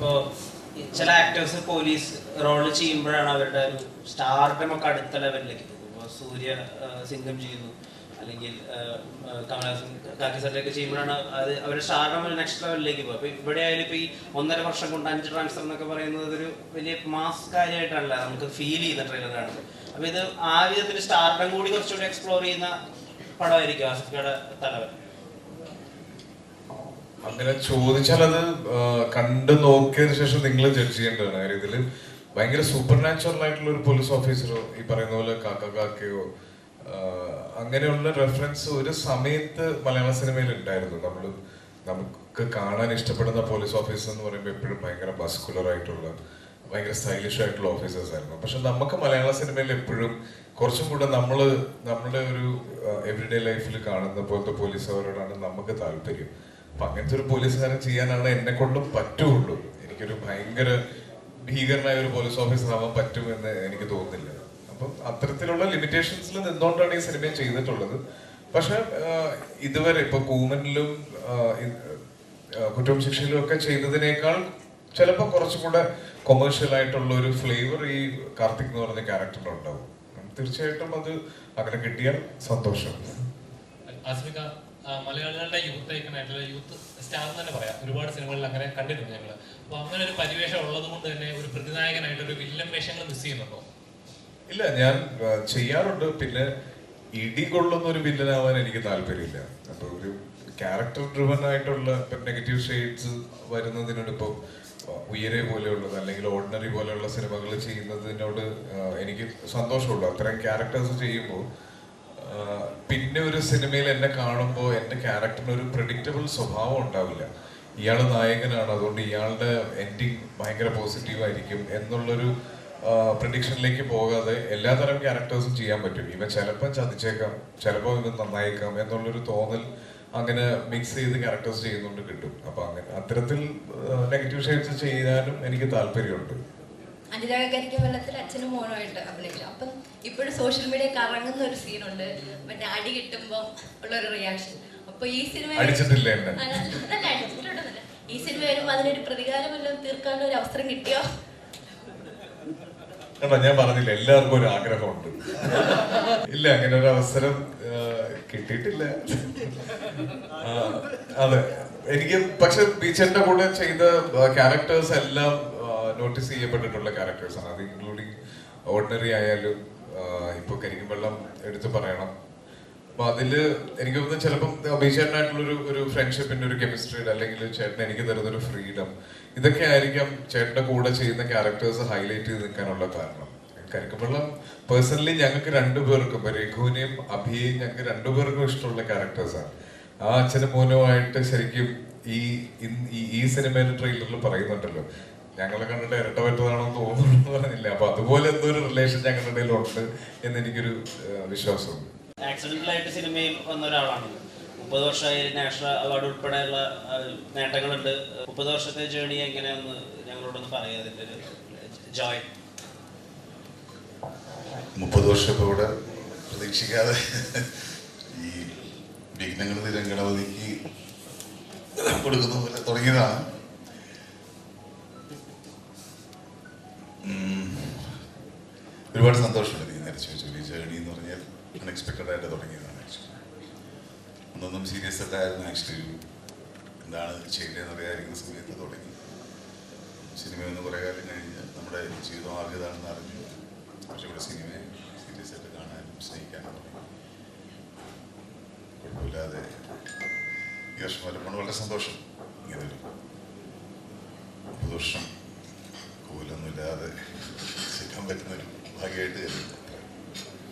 ഇപ്പോൾ ചില actors police role ചെയ്യുമ്പോഴാണ് അവരുടെ ഒരു സ്റ്റാർഡം ഒക്കെ അടുത്ത ലെവലിലേക്ക് പോകും ഇപ്പോൾ സൂര്യ സിംഗം ചെയ്യുന്നു. അല്ലെങ്കിൽ കമലഹാസൻ കാക്കി സാറിലൊക്കെ ചെയ്യുമ്പോഴാണ് അത് അവരുടെ സ്റ്റാർഡം ഒരു നെക്സ്റ്റ് ലെവലിലേക്ക് പോകും അപ്പോൾ ഇവിടെ ആയാലും ഇപ്പോൾ ഈ ഒന്നര വർഷം കൊണ്ട് അഞ്ച് ട്രാൻസ്ഫർ എന്നൊക്കെ പറയുന്നത് ഒരു വലിയ മാസ് കാര്യമായിട്ടല്ല നമുക്ക് ഫീൽ ചെയ്യുന്ന ട്രെയിലറാണ് അപ്പോൾ ഇത് ആ വിധത്തിൽ സ്റ്റാർഡം കൂടി കുറച്ചുകൂടി എക്സ്പ്ലോർ ചെയ്യുന്ന പടമായിരിക്കും ആസിഫയുടെ തലവൻ. അങ്ങനെ ചോദിച്ചാൽ അത് കണ്ടു നോക്കിയതിനു ശേഷം നിങ്ങൾ ജഡ്ജ് ചെയ്യേണ്ടതാണ്. കാര്യം ഇതിൽ ഭയങ്കര സൂപ്പർ നാച്ചുറൽ ആയിട്ടുള്ള ഒരു പോലീസ് ഓഫീസറോ ഈ പറയുന്ന പോലെ കാക്ക കാക്കയോ അങ്ങനെയുള്ള റെഫറൻസ് ഒരു സമയത്ത് മലയാള സിനിമയിൽ ഉണ്ടായിരുന്നു. നമ്മൾ നമുക്ക് കാണാൻ ഇഷ്ടപ്പെടുന്ന പോലീസ് ഓഫീസർ എന്ന് പറയുമ്പോൾ എപ്പോഴും ഭയങ്കര മസ്കുലർ ആയിട്ടുള്ള ഭയങ്കര സ്റ്റൈലിഷ് ആയിട്ടുള്ള ഓഫീസേഴ്സ് ആയിരുന്നു. പക്ഷെ നമുക്ക് മലയാള സിനിമയിൽ എപ്പോഴും കുറച്ചും കൂടെ നമ്മൾ നമ്മുടെ ഒരു എവറിഡേ ലൈഫിൽ കാണുന്ന പോലത്തെ പോലീസുകാരോടാണ് നമുക്ക് താല്പര്യം. അപ്പൊ അങ്ങനത്തെ ഒരു പോലീസുകാരൻ ചെയ്യാനാണ് എന്നെ കൊണ്ടും പറ്റുള്ളൂ. എനിക്കൊരു ഭയങ്കര ഭീകരനായ ഒരു പോലീസ് ഓഫീസർ ആവാൻ പറ്റുമെന്ന് എനിക്ക് തോന്നുന്നില്ല. അപ്പം അത്തരത്തിലുള്ള ലിമിറ്റേഷൻസിൽ നിന്നുകൊണ്ടാണ് ഈ സിനിമ ചെയ്തിട്ടുള്ളത്. പക്ഷെ ഇതുവരെ ഇപ്പൊ കൂമനിലും കുറ്റവും ശിക്ഷയിലും ഒക്കെ ചെയ്തതിനേക്കാൾ ചിലപ്പോൾ കുറച്ചും കൂടെ കൊമേഴ്ഷ്യൽ ആയിട്ടുള്ള ഒരു ഫ്ലേവർ ഈ കാർത്തിക് എന്ന് പറഞ്ഞ ക്യാരക്ടറിലുണ്ടാവും തീർച്ചയായിട്ടും അത് അങ്ങനെ കിട്ടിയാൽ സന്തോഷം. മലയാളികളുടെ യൂത്ത് ഐക്കണായിട്ടുള്ള യൂത്ത് സ്റ്റാർ എന്ന് തന്നെ പറയാം. ഒരുപാട് സിനിമകളിൽ അങ്ങനെ കണ്ടിട്ടുണ്ട് ഞങ്ങൾ അപ്പൊ അങ്ങനെ ഒരു പരിവേഷം ഉള്ളത് കൊണ്ട് തന്നെ ഒരു പ്രതിനായകനായിട്ട് ഒരു വില്ലൻ വേഷങ്ങൾ മിസ് ചെയ്യുന്നുണ്ടോ? ഇല്ല ഞാൻ ചെയ്യാറുണ്ട്. പിന്നെ ഇടി കൊള്ളുന്ന ഒരു വില്ലനാവാൻ എനിക്ക് താല്പര്യമില്ല. അപ്പൊ ഒരു ക്യാരക്ടർ ഡ്രിവൻ ആയിട്ടുള്ള നെഗറ്റീവ് ഷെയ്ഡ്സ് വരുന്നതിനോട് ഇപ്പം ഉയരെ പോലെയുള്ളത് അല്ലെങ്കിൽ ഓർഡിനറി പോലെയുള്ള സിനിമകൾ ചെയ്യുന്നതിനോട് എനിക്ക് സന്തോഷമുള്ളൂ അത്തരം ക്യാരക്ടേഴ്സ് ചെയ്യുമ്പോൾ പിന്നെ ഒരു സിനിമയിൽ എന്നെ കാണുമ്പോൾ എന്റെ ക്യാരക്ടറിന് ഒരു പ്രഡിക്റ്റബിൾ സ്വഭാവം ഉണ്ടാവില്ല. ഇയാൾ നായകനാണ് അതുകൊണ്ട് ഇയാളുടെ എൻഡിങ് ഭയങ്കര പോസിറ്റീവ് ആയിരിക്കും എന്നുള്ളൊരു പ്രഡിക്ഷനിലേക്ക് പോകാതെ എല്ലാതരം ക്യാരക്ടേഴ്സും ചെയ്യാൻ പറ്റും. ഇവ ചിലപ്പോൾ ചതിച്ചേക്കാം ചിലപ്പോൾ ഇവ നന്നായേക്കാം എന്നുള്ളൊരു തോന്നൽ അങ്ങനെ മിക്സ് ചെയ്ത് ക്യാരക്ടേഴ്സ് ചെയ്യുന്നുണ്ട് കിട്ടും. അപ്പം അങ്ങനെ അത്തരത്തിൽ നെഗറ്റീവ് ഷെയ്ഡ്സ് ചെയ്യാനും എനിക്ക് താല്പര്യമുണ്ട്. അനുരാഗകരിക്ക വെള്ളത്തിൽ അച്ഛനും മോനുമായിട്ട് അഭിനയിക്കും. അപ്പം ഇപ്പോഴും സോഷ്യൽ മീഡിയ കറങ്ങുന്ന ഒരു സീനുണ്ട് മറ്റേ അടി കിട്ടുമ്പോൾ ഉള്ള ഒരു റിയാക്ഷൻ അപ്പൊ ഈ സിനിമ അടിച്ചിട്ടുണ്ടെന്നല്ല ഈ സിനിമ വരുമ്പോൾ അതിനൊരു പ്രതികാരം വല്ലതും തീർക്കാനുള്ള ഒരു അവസരം കിട്ടിയോ? കേട്ടോ ഞാൻ പറഞ്ഞില്ല എല്ലാവർക്കും ഒരു ആഗ്രഹമുണ്ട്. ഇല്ല അങ്ങനെ ഒരു അവസരം കിട്ടിയിട്ടില്ല. അതെ. എനിക്ക് പക്ഷെ ബീച്ചന്റെ കൂടെ ചെയ്ത ക്യാരക്ടേഴ്സ് എല്ലാം നോട്ടീസ് ചെയ്യപ്പെട്ടിട്ടുള്ള ക്യാരക്ടേഴ്സ് ആണ്. അത് ഇൻക്ലൂഡിങ് ഓർഡിനറി ആയാലും ഇപ്പൊ കരിക്കും വെള്ളം എടുത്തു പറയണം. അപ്പൊ അതിൽ എനിക്ക് തോന്നുന്നു ചിലപ്പം അഭിചേട്ടനായിട്ടുള്ള ഒരു ഫ്രണ്ട്ഷിപ്പിന്റെ ഒരു കെമിസ്ട്രിയുടെ അല്ലെങ്കിൽ ചേട്ടൻ എനിക്ക് തരുന്ന ഒരു ഫ്രീഡം ഇതൊക്കെ ആയിരിക്കാം ചേട്ടന്റെ കൂടെ ചെയ്യുന്ന ക്യാരക്ടേഴ്സ് ഹൈലൈറ്റ് ചെയ്ത് നിൽക്കാനുള്ള കാരണം. കരിക്കമ്പള്ളം പേഴ്സണലി ഞങ്ങൾക്ക് രണ്ടുപേർക്കും രഘുവിനെയും അഭിയെയും ഞങ്ങൾക്ക് രണ്ടുപേർക്കും ഇഷ്ടമുള്ള ക്യാരക്ടേഴ്സാണ് ആ അച്ഛനും മോനുമായിട്ട് ശരിക്കും ഈ ഈ സിനിമയുടെ ട്രെയിലറിൽ പറയുന്നുണ്ടല്ലോ. ഞങ്ങളെ കണ്ടിട്ട് ഇരട്ട പറ്റുന്നതാണെന്ന് തോന്നുന്നു എന്ന് പറഞ്ഞില്ല. അപ്പൊ അതുപോലെ എന്തോ ഒരു റിലേഷൻ ഞങ്ങളുടെ ഇടയിൽ ഉണ്ട് എന്ന് എനിക്കൊരു വിശ്വാസമുണ്ട്. ആക്സിഡന്റൽ ആയിട്ട് സിനിമയിൽ വന്ന ഒരാളാണ്. മുപ്പത് വർഷമായി നാഷണൽ അവാർഡ് ഉൾപ്പെടെയുള്ള നേട്ടങ്ങളുണ്ട്. മുപ്പത് വർഷത്തെ ജേണി എങ്ങനെയാന്ന് ഞങ്ങളോടൊന്ന് പറയാം. അതിന്റെ ഒരു ജോയ് മുപ്പത് വർഷം ഇപ്പോൾ ഇവിടെ പ്രതീക്ഷിക്കാതെ ഈ വിഘ്നങ്ങൾ നിരങ്കണവതിക്ക് കൊടുക്കുന്ന പോലെ തുടങ്ങിയതാണ്. ഒരുപാട് സന്തോഷമുണ്ട് ഈ നേരെ ചോദിച്ചു ഈ ജേണി എന്ന് പറഞ്ഞാൽ അൺഎക്സ്പെക്റ്റഡ് ആയിട്ട് തുടങ്ങിയതാണ് ആക്ച്വലി ഒന്നൊന്നും സീരിയസ് അല്ലായിരുന്നു. ആക്ച്വലി എന്താണ് ചെയ്യേണ്ടതെന്ന് അറിയാതിരിക്കുന്ന സമയത്ത് തുടങ്ങി. സിനിമ എന്ന് കുറേ കാലം കഴിഞ്ഞ് നമ്മുടെ ജീവിതം ഇതാണെന്ന് അറിഞ്ഞു. പക്ഷെ ഇവിടെ സിനിമയെ സീരിയസ് ആയിട്ട് കാണാനും സ്നേഹിക്കാനും കുഴപ്പമില്ലാതെ ഈ വർഷം വരുമ്പോൾ വളരെ സന്തോഷം ഇങ്ങനെ ഒരു പുതുവർഷം. വർഷം കൂലൊന്നുമില്ലാതെ ചെയ്യാൻ പറ്റുന്ന I get it.